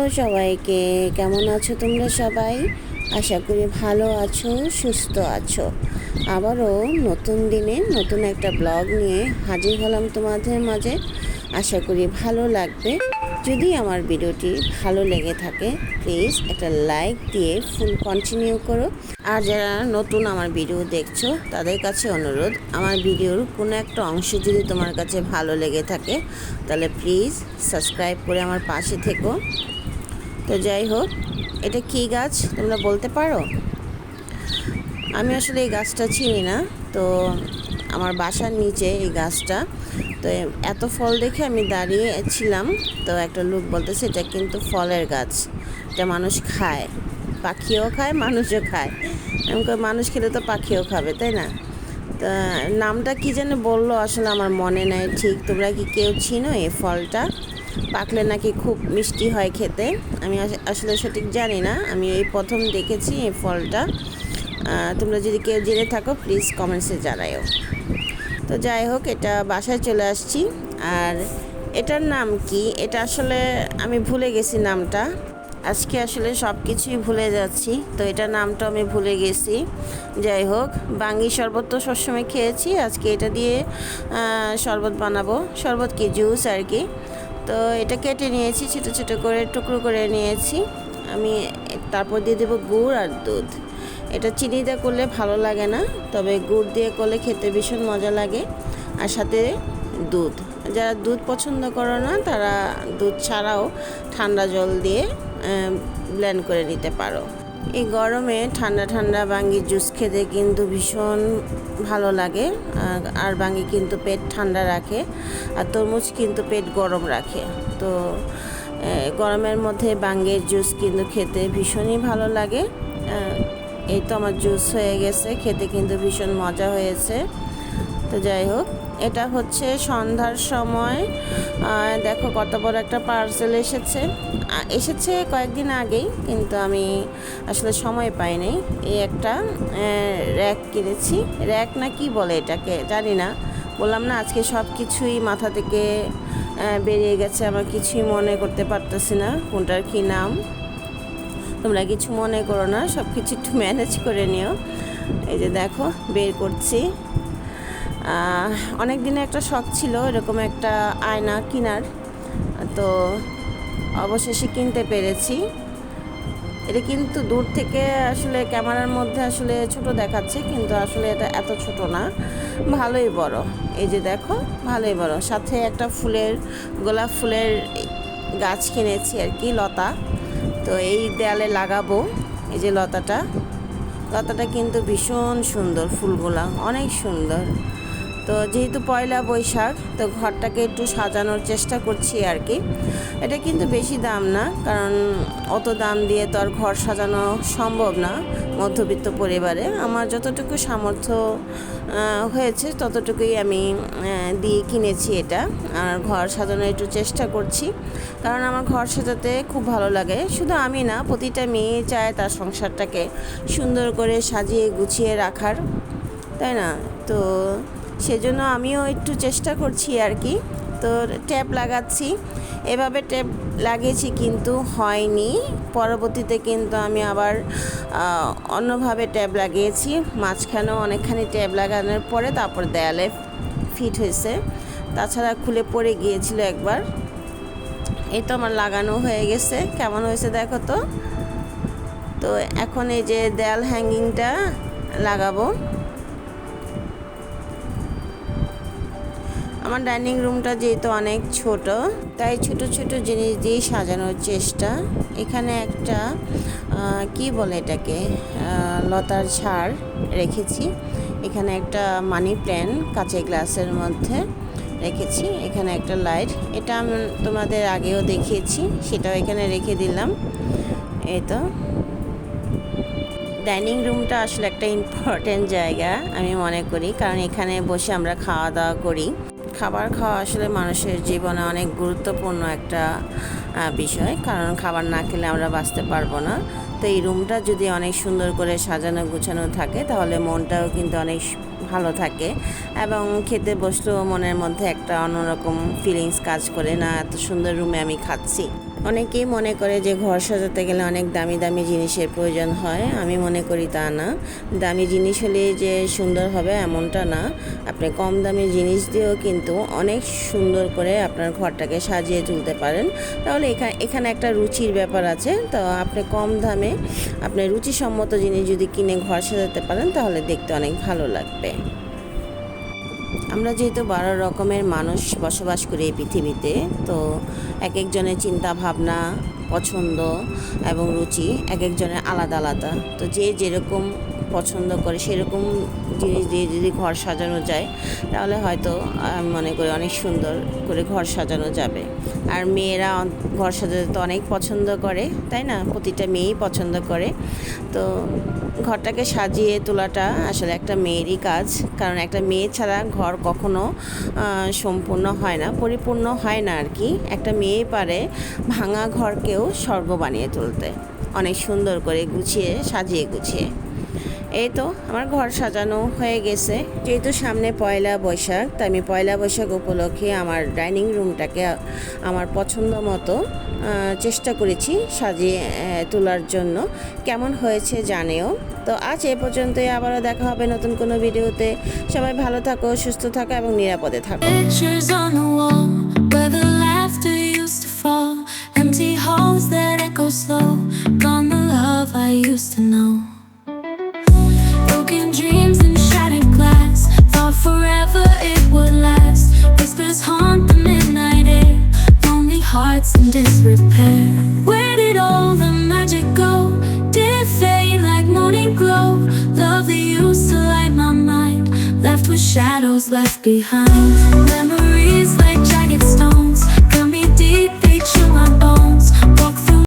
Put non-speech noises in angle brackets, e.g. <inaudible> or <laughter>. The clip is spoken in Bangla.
হ্যালো সবাইকে। কেমন আছো তোমরা সবাই? আশা করি ভালো আছো, সুস্থ আছো। আবারও নতুন দিনে নতুন একটা ব্লগ নিয়ে হাজির হলাম তোমাদের মাঝে। আশা করি ভালো লাগবে। যদি আমার ভিডিওটি ভালো লেগে থাকে প্লিজ একটা লাইক দিয়ে ফুল কন্টিনিউ করো। আর যারা নতুন আমার ভিডিও দেখছ, তাদের কাছে অনুরোধ, আমার ভিডিওর কোনো একটা অংশ যদি তোমার কাছে ভালো লেগে থাকে, তাহলে প্লিজ সাবস্ক্রাইব করে আমার পাশে থেকো। তো যাই হোক, এটা কী গাছ তোমরা বলতে পারো? আমি আসলে এই গাছটা চিনি না, তো আমার বাসার নিচে এই গাছটা। তো এত ফল দেখে আমি দাঁড়িয়ে ছিলাম তো একটা লোক বলতেছে এটা কিন্তু ফলের গাছ, এটা মানুষ খায়। পাখিও খায়, মানুষও খায়। এমন মানুষ খেলে তো পাখিও খাবে, তাই না? তা নামটা কি যেন বলল আসলে আমার মনে নাই ঠিক। তোমরা কি কেউ চিনো এই ফলটা? পাকলে নাকি খুব মিষ্টি হয় খেতে। আমি আসলে সঠিক জানি না। আমি এই প্রথম দেখেছি এই ফলটা। তোমরা যদি কেউ জেনে থাকো প্লিজ কমেন্টসে জানাইও তো যাই হোক, এটা বাসায় চলে আসছি। আর এটার নাম কি? এটা আসলে আমি ভুলে গেছি নামটা। আজকে আসলে সব কিছুই ভুলে যাচ্ছি। তো এটার নামটা আমি ভুলে গেছি। যাই হোক বাঙ্গি শরবত তো সবসময় খেয়েছি। আজকে এটা দিয়ে শরবত বানাবো। শরবত কি? জুস আর কি। তো এটা কেটে নিয়েছি, ছোটো ছোটো করে টুকরো করে নিয়েছি। আমি তারপর দিয়ে দেবো গুড় আর দুধ। এটা চিনি দিয়ে করলে ভালো লাগে না, তবে গুড় দিয়ে করলে খেতে ভীষণ মজা লাগে। আর সাথে দুধ। যারা দুধ পছন্দ করো না, তারা দুধ ছাড়াও ঠান্ডা জল দিয়ে ব্লেন্ড করে নিতে পারো। এই গরমে ঠান্ডা ঠান্ডা বাঙ্গির জুস খেতে কিন্তু ভীষণ ভালো লাগে আর- আর বাঙ্গি কিন্তু পেট ঠান্ডা রাখে, আর তরমুজ কিন্তু পেট গরম রাখে। তো গরমের মধ্যে বাঙ্গের জুস কিন্তু খেতে ভীষণই ভালো লাগে এই তো আমার জুস হয়ে গেছে, খেতে কিন্তু ভীষণ মজা হয়েছে। তো যাই হোক এটা হচ্ছে সন্ধ্যার সময়। দেখো কত বড় একটা পার্সেল এসেছে। এসেছে কয়েকদিন আগেই, কিন্তু আমি আসলে সময় পাইনি এই একটা র্যাক কিনেছি। র্যাক না কি বলে এটাকে? জানি না। বললাম না, আজকে সব কিছুই মাথা থেকে বেরিয়ে গেছে। আমার কিছুই মনে করতে পারতেছি না। কোনটার কী নাম? তোমরা কিছু মনে করো না। সব কিছু একটু <laughs> ম্যানেজ করে নিও। এই যে দেখো, বের করছি। অনেক দিনে একটা শখ ছিল, এরকম একটা আয়না কেনার। তো অবশেষে কিনতে পেরেছি। এটা কিন্তু দূর থেকে আসলে ক্যামেরার মধ্যে আসলে ছোট দেখাচ্ছে, কিন্তু আসলে এটা এত ছোট না। ভালোই বড়। এই যে দেখো, ভালোই বড়। সাথে একটা ফুলের, গোলাপ ফুলের গাছ কিনেছি আর কি, লতা। তো এই দেয়ালে লাগাবো, এই যে লতাটা। লতাটা কিন্তু ভীষণ সুন্দর ফুলগুলা, অনেক সুন্দর। তো যেহেতু পয়লা বৈশাখ, তো ঘরটাকে একটু সাজানোর চেষ্টা করছি আর কি। এটা কিন্তু বেশি দাম না, কারণ অত দাম দিয়ে তো আর ঘর সাজানো সম্ভব না মধ্যবিত্ত পরিবারে। আমার যতটুকু সামর্থ্য হয়েছে ততটুকুই আমি দিয়ে কিনেছি এটা। আর ঘর সাজানোর একটু চেষ্টা করছি, কারণ আমার ঘর সাজাতে খুব ভালো লাগে। শুধু আমি না, প্রতিটা মেয়ে চায় তার সংসারটাকে সুন্দর করে সাজিয়ে গুছিয়ে রাখার, তাই না? তো সেজন্য আমিও একটু চেষ্টা করছি আর কি। তো ট্যাপ লাগাচ্ছি। এভাবে ট্যাপ লাগিয়েছি কিন্তু হয়নি। পরবর্তীতে কিন্তু আমি আবার অন্যভাবে ট্যাপ লাগিয়েছি। মাঝখানেও অনেকখানি ট্যাপ লাগানোর পরে তারপর দেয়ালে ফিট হয়েছে। তাছাড়া খুলে পড়ে গিয়েছিল একবার। এই তো আমার লাগানো হয়ে গেছে। কেমন হয়েছে দেখো তো? তো এখন এই যে দেয়াল হ্যাঙ্গিংটা লাগাবো। আমার ডাইনিং রুমটা যেহেতু অনেক ছোট, তাই ছোট ছোট জিনিস দিয়ে সাজানোর চেষ্টা। এখানে একটা কি বলে এটাকে? লতার ঝাড় রেখেছি। এখানে একটা মানি প্ল্যান্ট কাঁচের গ্লাসের মধ্যে রেখেছি। এখানে একটা লাইট এটা আমি তোমাদের আগেও দেখিয়েছি, সেটাও এখানে রেখে দিলাম। এই তো। ডাইনিং রুমটা আসলে একটা ইম্পর্টেন্ট জায়গা, আমি মনে করি। কারণ এখানে বসে আমরা খাওয়া দাওয়া করি। খাবার খাওয়া আসলে মানুষের জীবনে অনেক গুরুত্বপূর্ণ একটা বিষয়। কারণ খাবার না খেলে আমরা বাঁচতে পারব না। তো এই রুমটা যদি অনেক সুন্দর করে সাজানো গুছানো থাকে, তাহলে মনটাও কিন্তু অনেক ভালো থাকে এবং খেতে বসলেও মনের মধ্যে একটা অন্যরকম ফিলিংস কাজ করে না, এত সুন্দর রুমে আমি খাচ্ছি। অনেকেই মনে করে যে ঘর সাজাতে গেলে অনেক দামি দামি জিনিসের প্রয়োজন হয়, আমি মনে করি তা না। দামি জিনিস হলে যে সুন্দর হবে এমনটা না। আপনি কম দামি জিনিস দিয়েও কিন্তু অনেক সুন্দর করে আপনার ঘরটাকে সাজিয়ে তুলতে পারেন। তাহলে এখানে এখানে একটা রুচির ব্যাপার আছে, তো আপনি কম দামে, আপনি রুচিসম্মত জিনিস যদি কিনে ঘর সাজাতে পারেন, তাহলে দেখতে অনেক ভালো লাগবে। আমরা যেহেতু বারো রকমের মানুষ বসবাস করি এই পৃথিবীতে, তো এক একজনের চিন্তা ভাবনা পছন্দ এবং রুচি এক একজনের আলাদা আলাদা। তো যে যেরকম পছন্দ করে, সেরকম জিনিস দিয়ে যদি ঘর সাজানো যায়, তাহলে হয়তো মনে করি অনেক সুন্দর করে ঘর সাজানো যাবে। আর মেয়েরা ঘর সাজাতে তো অনেক পছন্দ করে, তাই না? প্রতিটা মেয়েই পছন্দ করে। তো ঘরটাকে সাজিয়ে তোলাটা আসলে একটা মেয়েরই কাজ, কারণ একটা মেয়ে ছাড়া ঘর কখনো সম্পূর্ণ হয় না, পরিপূর্ণ হয় না আর কি একটা মেয়ে পারে ভাঙা ঘরকেও স্বর্গ বানিয়ে তুলতে, অনেক সুন্দর করে গুছিয়ে, সাজিয়ে গুছিয়ে। এই তো, আমার ঘর সাজানো হয়ে গেছে। যেহেতু সামনে পয়লা বৈশাখ, তাই আমি পয়লা বৈশাখ উপলক্ষে আমার ডাইনিং রুমটাকে আমার পছন্দ মতো চেষ্টা করেছি সাজিয়ে তোলার জন্য। কেমন হয়েছে জানেও? তো আজ এ পর্যন্তই, আবারও দেখা হবে নতুন কোনো ভিডিওতে। সবাই ভালো থাকো, সুস্থ থাকো এবং নিরাপদে থাকো। Hearts in disrepair. Where did all the magic go? Did it fade like morning glow? Love that used to light my mind. Left with shadows left behind. Memories